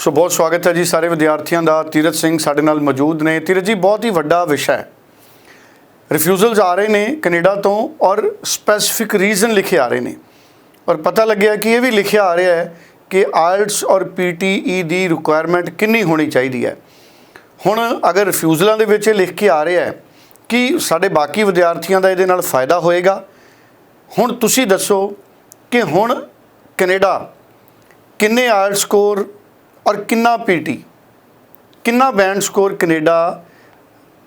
ਸੋ ਬਹੁਤ ਸਵਾਗਤ ਹੈ ਜੀ ਸਾਰੇ ਵਿਦਿਆਰਥੀਆਂ ਦਾ। ਤੀਰਤ ਸਿੰਘ ਸਾਡੇ ਨਾਲ ਮੌਜੂਦ ਨੇ। ਤੀਰਤ ਜੀ, ਬਹੁਤ ਹੀ ਵੱਡਾ ਵਿਸ਼ਾ ਹੈ। ਰਿਫਿਊਜ਼ਲਸ ਆ ਰਹੇ ਨੇ ਕੈਨੇਡਾ ਤੋਂ ਔਰ ਸਪੈਸੀਫਿਕ ਰੀਜ਼ਨ ਲਿਖੇ ਆ ਰਹੇ ਨੇ। ਔਰ ਪਤਾ ਲੱਗਿਆ ਕਿ ਇਹ ਵੀ ਲਿਖਿਆ ਆ ਰਿਹਾ ਹੈ ਕਿ ਆਇਲਟਸ ਔਰ ਪੀਟੀਈ ਦੀ ਰਿਕੁਆਇਰਮੈਂਟ ਕਿੰਨੀ ਹੋਣੀ ਚਾਹੀਦੀ ਹੈ। ਹੁਣ ਅਗਰ ਰਿਫਿਊਜ਼ਲਾਂ ਦੇ ਵਿੱਚ ਇਹ ਲਿਖ ਕੇ ਆ ਰਿਹਾ ਹੈ ਕਿ ਸਾਡੇ ਬਾਕੀ ਵਿਦਿਆਰਥੀਆਂ ਦਾ ਇਹਦੇ ਨਾਲ ਫਾਇਦਾ ਹੋਏਗਾ, ਹੁਣ ਤੁਸੀਂ ਦੱਸੋ ਕਿ ਹੁਣ ਕੈਨੇਡਾ ਕਿੰਨੇ ਆਇਲ ਸਕੋਰ ਔਰ ਕਿੰਨਾ ਪੀਟੀ ਕਿੰਨਾ ਬੈਂਡ ਸਕੋਰ ਕੈਨੇਡਾ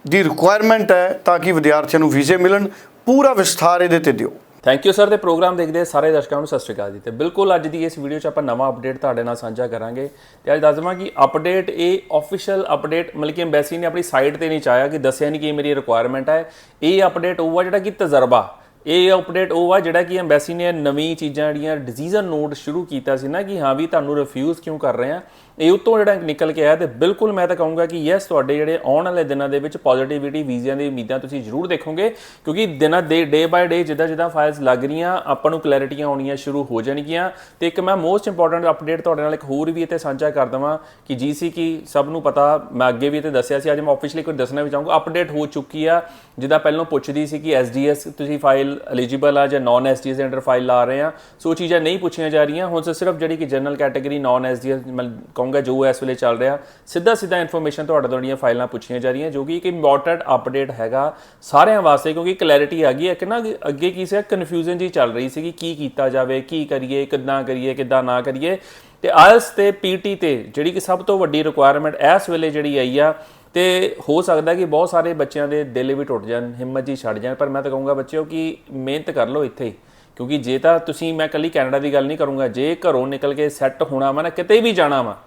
ਦੀ ਰਿਕੁਆਇਰਮੈਂਟ ਹੈ ਤਾਂ ਕਿ ਵਿਦਿਆਰਥੀਆਂ ਨੂੰ ਵੀਜ਼ੇ ਮਿਲਣ, ਪੂਰਾ ਵਿਸਥਾਰ ਇਹਦੇ ਤੇ ਦਿਓ। ਥੈਂਕ ਯੂ ਸਰ ਤੇ ਪ੍ਰੋਗਰਾਮ ਦੇਖਦੇ ਸਾਰੇ ਦਰਸ਼ਕਾਂ ਨੂੰ ਸਤਿ ਸ਼੍ਰੀ ਅਕਾਲ ਜੀ। ਤੇ ਬਿਲਕੁਲ ਅੱਜ ਦੀ ਇਸ ਵੀਡੀਓ 'ਚ ਆਪਾਂ ਨਵਾਂ ਅਪਡੇਟ ਤੁਹਾਡੇ ਨਾਲ ਸਾਂਝਾ ਕਰਾਂਗੇ। ਤੇ ਅੱਜ ਦੱਸ ਦਵਾਂ ਕਿ ਅਪਡੇਟ ਇਹ ਆਫੀਸ਼ੀਅਲ ਅਪਡੇਟ ਮਤਲਬ ਕਿ ਐਮਬੈਸੀ ਨੇ ਆਪਣੀ ਸਾਈਟ ਤੇ ਨਹੀਂ ਚਾਹਿਆ ਕਿ ਦੱਸਿਆ ਨਹੀਂ ਕਿ ਇਹ ਮੇਰੀ ਰਿਕੁਆਇਰਮੈਂਟ ਹੈ। ਇਹ ਅਪਡੇਟ ਉਹ ਆ ਜਿਹੜਾ ਕਿ ਤਜਰਬਾ ਇਹ ਅਪਡੇਟ ਉਹ ਆ ਜਿਹੜਾ ਕਿ ਐਮਬੈਸੀ ਨੇ ਨਵੀਂ ਚੀਜ਼ਾਂ ਜਿਹੜੀਆਂ ਡਿਸੀਜਨ ਨੋਟ ਸ਼ੁਰੂ ਕੀਤਾ ਸੀ ਨਾ ਕਿ ਹਾਂ ਵੀ ਤੁਹਾਨੂੰ ਰਿਫਿਊਜ਼ ਕਿਉਂ ਕਰ ਰਹੇ ਆ। ਇਹ ਉਤੋਂ ਜਿਹੜਾ ਨਿਕਲ ਕੇ ਆਇਆ ਤੇ ਬਿਲਕੁਲ ਮੈਂ ਤਾਂ ਕਹੂੰਗਾ ਕਿ ਯੈਸ ਤੁਹਾਡੇ ਜਿਹੜੇ ਆਉਣ ਵਾਲੇ ਦਿਨਾਂ ਦੇ ਵਿੱਚ ਪੋਜ਼ਿਟਿਵਿਟੀ ਵੀਜ਼ਿਆਂ ਦੀ ਉਮੀਦਾਂ ਤੁਸੀਂ ਜ਼ਰੂਰ ਦੇਖੋਗੇ, ਕਿਉਂਕਿ ਦਿਨਾਂ ਦੇ ਡੇ ਬਾਏ ਡੇ ਜਿੱਦਾਂ ਜਿੱਦਾਂ ਫਾਈਲਸ ਲੱਗ ਰਹੀਆਂ, ਆਪਾਂ ਨੂੰ ਕਲੈਰਿਟੀਆਂ ਆਉਣੀਆਂ ਸ਼ੁਰੂ ਹੋ ਜਾਣਗੀਆਂ। ਤੇ ਇੱਕ ਮੈਂ ਮੋਸਟ ਇੰਪੋਰਟੈਂਟ ਅਪਡੇਟ ਤੁਹਾਡੇ ਨਾਲ ਇੱਕ ਹੋਰ ਵੀ ਇੱਥੇ ਸਾਂਝਾ ਕਰ ਦਵਾਂ ਕਿ ਜੀਸੀ ਕੀ ਸਭ ਨੂੰ ਪਤਾ, ਮੈਂ ਅੱਗੇ ਵੀ ਇੱਥੇ ਦੱਸਿਆ ਸੀ, ਅੱਜ ਮੈਂ ਆਫੀਸ਼ੀਅਲੀ ਕੋਈ ਦੱਸਣਾ ਵੀ ਚਾਹੂੰਗਾ ਅਪਡੇਟ ਹੋ ਚੁੱਕੀ ਆ। ਜਿੱਦਾਂ ਪਹਿਲਾਂ ਪੁੱਛਦੀ ਸੀ ਕਿ ਐਸਡੀਐਸ ਤੁਸੀਂ ਫਾਈਲ ਐਲੀਜੀਬਲ ਆ ਜਾਂ ਨਾਨ ਐਸਡੀਐਸ ਦੇ ਅੰਡਰ ਫਾਈਲ ਲਾ ਰਹੇ ਆ। ਸੋ ਉਹ ਚੀਜ਼ਾਂ ਨਹੀਂ ਪੁੱਛੀਆਂ ਜਾ ਰਹੀਆਂ। ਹੁਣ ਸਿਰਫ ਜਿਹੜੀ ਕਿ ਜਨਰਲ ਕੈਟਾਗਰੀ ਨਾਨ ਐਸਡੀਐਸ ਮੈਂ ਕਹੂੰਗਾ ਜੋ ਇਸ ਵੇਲੇ ਚੱਲ ਰਿਹਾ ਸਿੱਧਾ ਸਿੱਧਾ ਇਨਫੋਰਮੇਸ਼ਨ ਤੁਹਾਡੇ ਤੋਂ ਜਿਹੜੀਆਂ ਫਾਈਲਾਂ ਪੁੱਛੀਆਂ ਜਾ ਰਹੀਆਂ, ਜੋ ਕਿ ਇੱਕ ਇੰਪੋਰਟੈਂਟ ਅਪਡੇਟ ਹੈਗਾ ਸਾਰਿਆਂ ਵਾਸਤੇ, ਕਿਉਂਕਿ ਕਲੈਰਿਟੀ ਆ ਗਈ ਹੈ। ਕਿ ਨਾ ਅੱਗੇ ਕੀ ਸੀ ਕਨਫਿਊਜ਼ਨ ਜੀ ਚੱਲ ਰਹੀ ਸੀ ਕਿ ਕੀ ਕੀਤਾ ਜਾਵੇ, ਕੀ ਕਰੀਏ, ਕਿੱਦਾਂ ਕਰੀਏ, ਕਿੱਦਾਂ ਨਾ ਕਰੀਏ। ਤੇ ਆਇਲਸ ਤੇ ਪੀਟੀ ਤੇ, ਜਿਹੜੀ ਕਿ ਸਭ ਤੋਂ ਵੱਡੀ ਰਿਕੁਆਇਰਮੈਂਟ ਇਸ ਵੇਲੇ ਜਿਹੜੀ ਆਈ ਆ ਤੇ ਹੋ ਸਕਦਾ ਕਿ ਬਹੁਤ ਸਾਰੇ ਬੱਚਿਆਂ ਦੇ ਦਿਲ ਵੀ ਟੁੱਟ ਜਾਣ, ਹਿੰਮਤ ਜੀ ਛੱਡ ਜਾਣ, ਪਰ ਮੈਂ ਤਾਂ ਕਹੂੰਗਾ ਬੱਚਿਓ ਕਿ ਮਿਹਨਤ ਕਰ ਲਓ ਇੱਥੇ ਹੀ, ਕਿਉਂਕਿ ਜੇ ਤਾਂ ਤੁਸੀਂ, ਮੈਂ ਕੱਲੀ ਕੈਨੇਡਾ ਦੀ ਗੱਲ ਨਹੀਂ ਕਰੂੰਗਾ, ਜੇ ਘਰੋਂ ਨਿਕਲ ਕੇ ਸੈੱਟ ਹੋਣਾ ਵਾ ਨਾ, ਕਿਤੇ ਵੀ ਜਾਣਾ ਵਾ,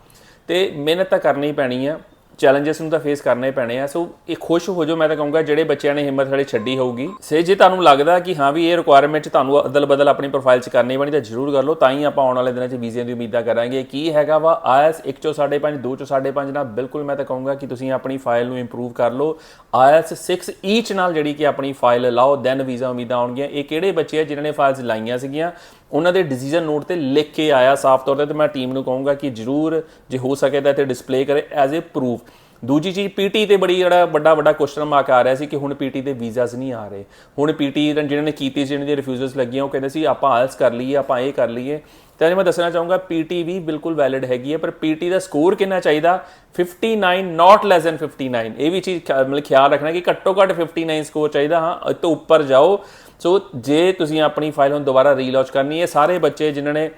ਤੇ ਮਿਹਨਤ ਤਾਂ ਕਰਨੀ ਪੈਣੀ ਆ। ਚੈਲੰਜਸ ਨੂੰ ਤਾਂ ਫੇਸ ਕਰਨੇ ਪੈਣੇ ਆ। ਸੋ ਇਹ ਖੁਸ਼ ਹੋ ਜਾਓ, ਮੈਂ ਤਾਂ ਕਹੂੰਗਾ, ਜਿਹੜੇ ਬੱਚਿਆਂ ਨੇ ਹਿੰਮਤ ਹਲੇ ਛੱਡੀ ਹੋਊਗੀ, ਸੇ ਜੇ ਤੁਹਾਨੂੰ ਲੱਗਦਾ ਕਿ ਹਾਂ ਵੀ ਇਹ ਰਿਕੁਆਇਰਮੈਂਟ ਚ ਤੁਹਾਨੂੰ ਅਦਲ ਬਦਲ ਆਪਣੀ ਪ੍ਰੋਫਾਈਲ ਚ ਕਰਨੀ ਬਣੀ ਤਾਂ ਜ਼ਰੂਰ ਕਰ ਲਓ, ਤਾਂ ਹੀ ਆਪਾਂ ਆਉਣ ਵਾਲੇ ਦਿਨਾਂ ਚ ਵੀਜ਼ੇ ਦੀ ਉਮੀਦਾਂ ਕਰਾਂਗੇ। ਕੀ ਹੈਗਾ ਵਾ, ਆਇਐਸ 1 ਚੋਂ 5.5 2 ਚੋਂ 5.5 ਨਾਲ ਬਿਲਕੁਲ ਮੈਂ ਤਾਂ ਕਹੂੰਗਾ ਕਿ ਤੁਸੀਂ ਆਪਣੀ ਫਾਈਲ ਨੂੰ ਇੰਪਰੂਵ ਕਰ ਲਓ। ਆਇਐਸ 6 ਈਚ ਨਾਲ ਜਿਹੜੀ ਕਿ ਆਪਣੀ ਫਾਈਲ ਲਾਓ ਦੈਨ ਵੀਜ਼ਾ ਉਮੀਦਾਂ ਆਉਣਗੀਆਂ। ਇਹ ਕਿਹੜੇ ਬੱਚੇ ਆ ਜਿਨ੍ਹਾਂ ਨੇ ਫਾਈਲਸ ਲਾਈਆਂ ਸੀਗੀਆਂ? ਉਹਨਾਂ ਦੇ ਡਿਸੀਜਨ ਨੋਟ ਤੇ ਲਿਖ ਕੇ ਆਇਆ ਸਾਫ਼ ਤੌਰ ਤੇ ਤੇ ਮੈਂ ਟੀਮ ਨੂੰ ਕਹੂੰਗਾ ਕਿ ਜਰੂਰ ਜੇ ਹੋ ਸਕੇ ਤਾਂ ਇੱਥੇ ਡਿਸਪਲੇ ਕਰੇ ਐਜ਼ ਅ ਪ੍ਰੂਫ ਦੂਜੀ ਚੀਜ਼, ਪੀਟੀ ਤੇ ਬੜੀ ਜਿਹੜਾ ਵੱਡਾ ਵੱਡਾ ਕੁਐਸਚਨ ਮਾਰਕ ਆ ਰਿਹਾ ਸੀ ਕਿ ਹੁਣ ਪੀਟੀ ਦੇ ਵੀਜ਼ਾਸ ਨਹੀਂ ਆ ਰਹੇ। ਹੁਣ ਪੀਟੀ ਜਿਹਨਾਂ ਨੇ ਕੀਤੀ ਜਿਹਨਾਂ ਦੀ ਰਿਫਿਊਜ਼ਲਸ ਲੱਗੀਆਂ, ਉਹ ਕਹਿੰਦੇ ਸੀ, ਆਪਾਂ ਆਲਸ ਕਰ ਲਈਏ, ਆਪਾਂ ਇਹ ਕਰ ਲਈਏ। ਤੇ ਮੈਂ ਦੱਸਣਾ ਚਾਹੂੰਗਾ, ਪੀਟੀ ਵੀ ਬਿਲਕੁਲ ਵੈਲਿਡ ਹੈਗੀ ਹੈ, ਪਰ ਪੀਟੀ ਦਾ ਸਕੋਰ ਕਿੰਨਾ ਚਾਹੀਦਾ? 59 ਨਾਟ ਲੈਸ ਦੈਨ 59 ਇਹ ਵੀ ਚੀਜ਼ ਮਤਲਬ ਖਿਆਲ ਰੱਖਣਾ ਕਿ ਘੱਟੋ ਘੱਟ 59 ਸਕੋਰ ਚਾਹੀਦਾ, ਹਾਂ ਇਸ ਤੋਂ ਉੱਪਰ ਜਾਓ। ਸੋ ਜੇ ਤੁਸੀਂ ਆਪਣੀ ਫਾਈਲ ਹੁਣ ਦੁਬਾਰਾ ਰੀਲੌਂਚ ਕਰਨੀ ਹੈ, ਸਾਰੇ ਬੱਚੇ ਜਿਨ੍ਹਾਂ ਨੇ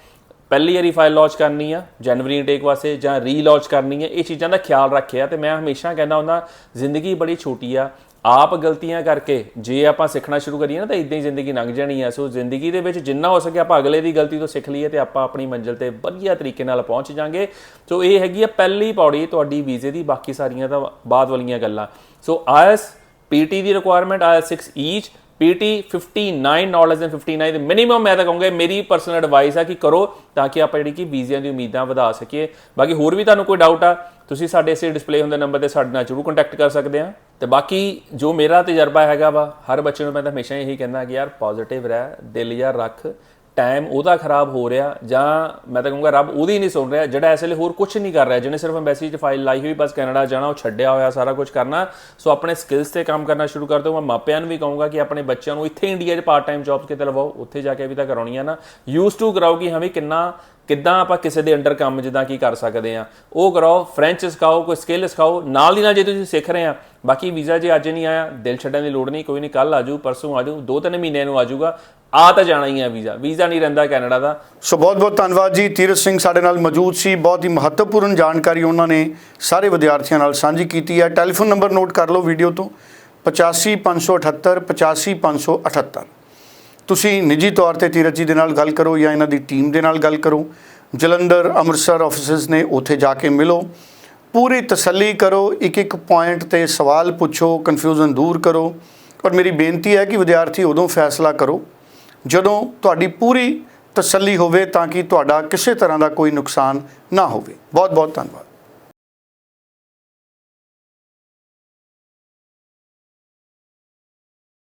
ਪਹਿਲੀ ਵਾਰੀ ਫਾਈਲ ਲਾਂਚ ਕਰਨੀ ਆ ਜਨਵਰੀ ਇਨਟੇਕ ਵਾਸਤੇ ਜਾਂ ਰੀ ਰੀਲਾਂਚ ਕਰਨੀ ਹੈ ਇਹ ਚੀਜ਼ਾਂ ਦਾ ਖਿਆਲ ਰੱਖਿਆ ਤੇ ਮੈਂ ਹਮੇਸ਼ਾ ਕਹਿੰਦਾ ਹੁੰਦਾ, ਜ਼ਿੰਦਗੀ ਬੜੀ ਛੋਟੀ ਆ, ਆਪ ਗਲਤੀਆਂ ਕਰਕੇ ਜੇ ਆਪਾਂ ਸਿੱਖਣਾ ਸ਼ੁਰੂ ਕਰੀਏ ਨਾ ਤਾਂ ਇਦਾਂ ਹੀ ਜ਼ਿੰਦਗੀ ਲੰਘ ਜਾਣੀ ਆ। ਸੋ ਜ਼ਿੰਦਗੀ ਦੇ ਵਿੱਚ ਜਿੰਨਾ ਹੋ ਸਕੇ ਆਪਾਂ ਅਗਲੇ ਦੀ ਗਲਤੀ ਤੋਂ ਸਿੱਖ ਲਈਏ ਤੇ ਆਪਾਂ ਆਪਣੀ ਮੰਜ਼ਿਲ ਤੇ ਵਧੀਆ ਤਰੀਕੇ ਨਾਲ ਪਹੁੰਚ ਜਾਾਂਗੇ। ਸੋ ਇਹ ਹੈਗੀ ਆ ਪਹਿਲੀ ਪੌੜੀ ਤੁਹਾਡੀ ਵੀਜ਼ੇ ਦੀ, ਬਾਕੀ ਸਾਰੀਆਂ ਤਾਂ ਬਾਅਦ ਵਾਲੀਆਂ ਗੱਲਾਂ। ਸੋ ਆਇਐਸ ਪੀਟੀ ਦੀ ਰਿਕੁਆਇਰਮੈਂਟ ਆਇਐਸ 6 each PT 59 not less than 59 ਦੇ ਮਿਨੀਮਮ ਮੈਂ ਤਾਂ ਕਹੂੰਗਾ ਮੇਰੀ ਪਰਸਨਲ ਐਡਵਾਈਸ ਆ ਕਿ ਕਰੋ ਤਾਂ ਕਿ ਆਪਾਂ ਜਿਹੜੀ ਕਿ ਵੀਜ਼ਿਆਂ ਦੀ ਉਮੀਦਾਂ ਵਧਾ ਸਕੀਏ। ਬਾਕੀ ਹੋਰ ਵੀ ਤੁਹਾਨੂੰ ਕੋਈ ਡਾਊਟ ਆ, ਤੁਸੀਂ ਸਾਡੇ ਇਸੇ ਡਿਸਪਲੇ ਹੁੰਦੇ ਨੰਬਰ ਤੇ ਸਾਡੇ ਨਾਲ ਜ਼ਰੂਰ ਕੰਟੈਕਟ ਕਰ ਸਕਦੇ ਆ। ਤੇ ਬਾਕੀ ਜੋ ਮੇਰਾ ਤਜਰਬਾ ਹੈਗਾ ਵਾ, ਹਰ ਬੱਚੇ ਨੂੰ ਮੈਂ ਤਾਂ ਹਮੇਸ਼ਾ ਇਹੀ ਕਹਿੰਦਾ ਕਿ ਯਾਰ ਪੋਜ਼ਿਟਿਵ ਰਹਿ, ਦਿਲ ਯਾਰ ਰੱਖ। ਟਾਈਮ ਉਹਦਾ ਖਰਾਬ ਹੋ ਰਿਹਾ ਜਾਂ ਮੈਂ ਤਾਂ ਕਹੂੰਗਾ ਰੱਬ ਉਹਦੀ ਨਹੀਂ ਸੁਣ ਰਿਹਾ, ਜਿਹੜਾ ਇਸ ਵੇਲੇ ਹੋਰ ਕੁਝ ਨਹੀਂ ਕਰ ਰਿਹਾ, ਜਿਹਨੇ ਸਿਰਫ ਐਮਬੈਸੀ 'ਚ ਫਾਈਲ ਲਾਈ ਹੋਈ, ਬਸ ਕੈਨੇਡਾ ਜਾਣਾ, ਉਹ ਛੱਡਿਆ ਹੋਇਆ ਸਾਰਾ ਕੁਝ ਕਰਨਾ। ਸੋ ਆਪਣੇ ਸਕਿੱਲਸ ਤੇ ਕੰਮ ਕਰਨਾ ਸ਼ੁਰੂ ਕਰ ਦਿਓ। ਮੈਂ ਮਾਪਿਆਂ ਨੂੰ ਵੀ ਕਹੂੰਗਾ ਕਿ ਆਪਣੇ ਬੱਚਿਆਂ ਨੂੰ ਇੱਥੇ ਇੰਡੀਆ 'ਚ ਪਾਰਟ ਟਾਈਮ ਜੌਬਸ ਕਿਤੇ ਲਵਾਓ, ਉੱਥੇ ਜਾ ਕੇ ਵੀ ਤਾਂ ਕਰਾਉਣੀਆਂ ਨਾ। ਯੂਜ਼ ਟੂ ਕਰਾਓ ਕਿ ਹਾਂ ਵੀ ਕਿੰਨਾ ਕਿੱਦਾਂ ਆਪਾਂ ਕਿਸੇ ਦੇ ਅੰਡਰ ਕੰਮ ਜਿੱਦਾਂ ਕੀ ਕਰ ਸਕਦੇ ਆ ਉਹ ਕਰਾਓ ਫ੍ਰੈਂਚ ਸਿਖਾਓ, ਕੋਈ ਸਕਿੱਲ ਸਿਖਾਓ, ਨਾਲ ਦੀ ਨਾਲ ਜੇ ਤੁਸੀਂ ਸਿੱਖ ਰਹੇ ਆ ਬਾਕੀ ਵੀਜ਼ਾ ਜੇ ਅੱਜ ਨਹੀਂ ਆਇਆ, ਦਿਲ ਛੱਡਣ ਦੀ ਲੋੜ ਨਹੀਂ, ਕੋਈ ਨਹੀਂ ਕੱਲ ਆਜੂ ਪਰਸੋਂ ਆਜੂ ਦੋ ਤਿੰਨ ਮਹੀਨਿਆਂ ਨੂੰ ਆਜੂਗਾ ਆ ਤਾਂ ਜਾਣਾ ਹੀ ਹੈ ਵੀਜ਼ਾ ਵੀਜ਼ਾ ਨਹੀਂ ਰਹਿੰਦਾ ਕੈਨੇਡਾ ਦਾ। ਸੋ ਬਹੁਤ ਬਹੁਤ ਧੰਨਵਾਦ ਜੀ ਤੀਰਥ ਸਿੰਘ ਸਾਡੇ ਨਾਲ ਮੌਜੂਦ ਸੀ, ਬਹੁਤ ਹੀ ਮਹੱਤਵਪੂਰਨ ਜਾਣਕਾਰੀ ਉਹਨਾਂ ਨੇ ਸਾਰੇ ਵਿਦਿਆਰਥੀਆਂ ਨਾਲ ਸਾਂਝੀ ਕੀਤੀ ਹੈ। ਟੈਲੀਫੋਨ ਨੰਬਰ ਨੋਟ ਕਰ ਲਓ ਵੀਡੀਓ ਤੋਂ 85578 85578 ਤੁਸੀਂ ਨਿੱਜੀ ਤੌਰ ਤੇ ਤੀਰਤ ਜੀ ਦੇ ਨਾਲ ਗੱਲ ਕਰੋ ਜਾਂ ਇਹਨਾਂ ਦੀ ਟੀਮ ਦੇ ਨਾਲ ਗੱਲ ਕਰੋ। ਜਲੰਧਰ ਅੰਮ੍ਰਿਤਸਰ ਆਫਿਸਿਸ ਨੇ ਉੱਥੇ ਜਾ ਕੇ ਮਿਲੋ। ਪੂਰੀ ਤਸੱਲੀ ਕਰੋ ਇੱਕ ਇੱਕ ਪੁਆਇੰਟ ਤੇ ਸਵਾਲ ਪੁੱਛੋ ਕਨਫਿਊਜ਼ਨ ਦੂਰ ਕਰੋ। ਔਰ ਮੇਰੀ ਬੇਨਤੀ ਹੈ ਕਿ ਵਿਦਿਆਰਥੀ ਉਦੋਂ ਫੈਸਲਾ ਕਰੋ, ਜਦੋਂ ਤੁਹਾਡੀ ਪੂਰੀ ਤਸੱਲੀ ਹੋਵੇ ਤਾਂ ਕਿ ਤੁਹਾਡਾ ਕਿਸੇ ਤਰ੍ਹਾਂ ਦਾ ਕੋਈ ਨੁਕਸਾਨ ਨਾ ਹੋਵੇ। ਬਹੁਤ ਬਹੁਤ ਧੰਨਵਾਦ।